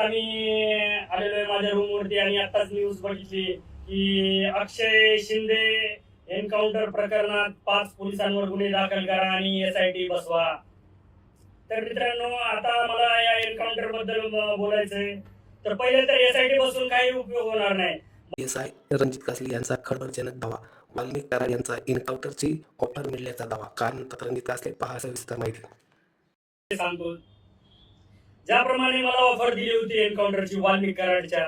आता मी आलेलो आहे माझ्या रूम वरती आणि आताच न्यूज बघितली की अक्षय शिंदे एन्काउंटर प्रकरणात पाच पोलिसांवर गुन्हे दाखल करा आणि एस आय टी बसवा. तर मित्रांनो आता मला या एन्काउंटरबद्दल बोलायचंय. तर पहिले तर एस आय टी बसून काही उपयोग होणार नाही. एस आय रणजित कासले यांचा खळबळजनक दावा. वाल्मिक कराड यांचा एन्काउंटरची ऑफर मिळण्याचा दावा. कारण रणजित कासले पहा सविस्तर माहिती. सांगतो. ज्याप्रमाणे मला ऑफर दिली होती एन्काउंटरची वाल्मिक कराडच्या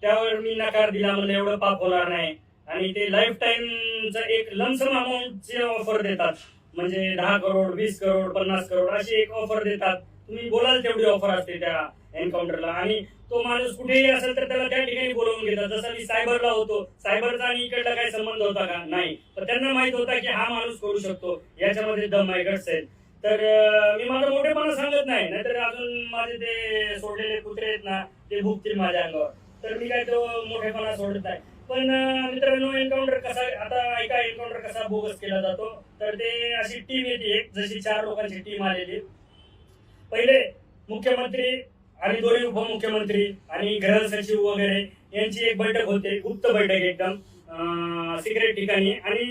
त्यावर मी नकार दिला म्हणलं एवढं पाप होणार नाही. आणि ते लाईफ टाईमचं एक लमसम अमाऊंटची ऑफर देतात. म्हणजे दहा करोड वीस करोड पन्नास करोड अशी एक ऑफर देतात. तुम्ही बोलाल तेवढी ऑफर असते त्या एन्काउंटरला आणि तो माणूस कुठेही असेल तर त्याला त्या ठिकाणी बोलवून घेतात. जसं मी सायबरला होतो. सायबरचा आणि इकडला काही संबंध होता का? नाही. पण त्यांना माहीत होता की हा माणूस करू शकतो. याच्यामध्ये दम आहे गट्स तर मी माझा मोठेपणा सांगत नाही. नाहीतर अजून माझे ते सोडलेले कुत्रे आहेत ना ते भुकतील माझ्या अंगावर. तर मी काय तो मोठेपणा सोडत नाही. पण मित्रांनो एन्काउंटर कसा आता ऐका एन्काउंटर कसा बोगस केला जातो. तर ते अशी टीम येते एक जशी चार लोकांची टीम आलेली. पहिले मुख्यमंत्री आणि दोन्ही उपमुख्यमंत्री आणि गृह सचिव वगैरे यांची एक बैठक होते गुप्त बैठक एकदम सिक्रेट ठिकाणी. आणि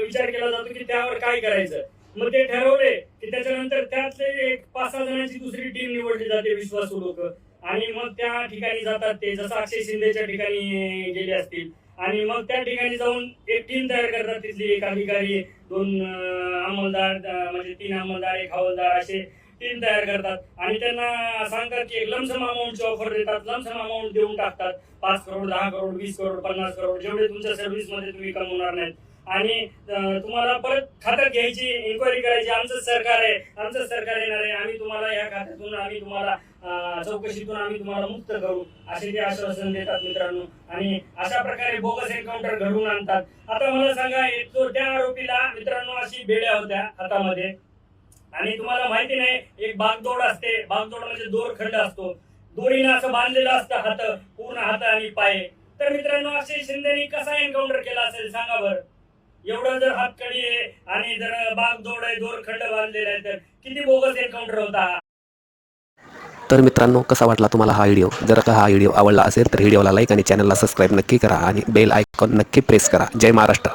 विचार केला जातो की त्यावर काय करायचं? मग ते ठरवले की त्याच्यानंतर त्यातले एक पाच सहा जणांची दुसरी टीम निवडली जाते विश्वासू लोक. आणि मग त्या ठिकाणी जातात ते जसं अक्षय शिंदेच्या ठिकाणी गेले असतील. आणि मग त्या ठिकाणी जाऊन एक टीम तयार करतात तिथली एक अधिकारी दोन अंमलदार म्हणजे तीन अंमलदार एक हवालदार असे टीम तयार करतात. आणि त्यांना सांगतात की एक लमसम अमाऊंटची ऑफर देतात. लमसम अमाऊंट देऊन टाकतात. पाच करोड दहा करोड वीस करोड पन्नास करोड जेवढे तुमच्या सर्व्हिसमध्ये तुम्ही कमवणार नाहीत. आणि तुम्हाला परत खात्यात घ्यायची इन्क्वायरी करायची आमचं सरकार आहे आमचं सरकार येणार आहे आम्ही तुम्हाला या खात्यातून आम्ही तुम्हाला चौकशीतून आम्ही तुम्हाला मुक्त करू असे ते आश्वासन देतात मित्रांनो. आणि अशा प्रकारे बोगस एन्काउंटर घडवून आणतात. आता मला सांगा तो त्या आरोपीला मित्रांनो अशी बेड्या होत्या हातामध्ये. आणि तुम्हाला माहिती नाही एक बागदोड असते. बागदोड म्हणजे दोर खंड असतो. दोरीनं असं बांधलेलं असतं हात पूर्ण हात आणि पाय. तर मित्रांनो अक्षय शिंदेनी कसा एन्काउंटर केला असेल सांगा बरं. एवढं जर हातकडी आहे आणि जर बाग बागदोड आहे दोरखंड बांधलेला आहे तर किती बोगस एन्काउंटर होता? तर मित्रांनो कसा वाटला तुम्हाला हा व्हिडिओ जर का हा व्हिडिओ आवडला असेल तर व्हिडिओला लाईक आणि चॅनलला सबस्क्राईब नक्की करा आणि बेल आयकॉन नक्की प्रेस करा. जय महाराष्ट्र.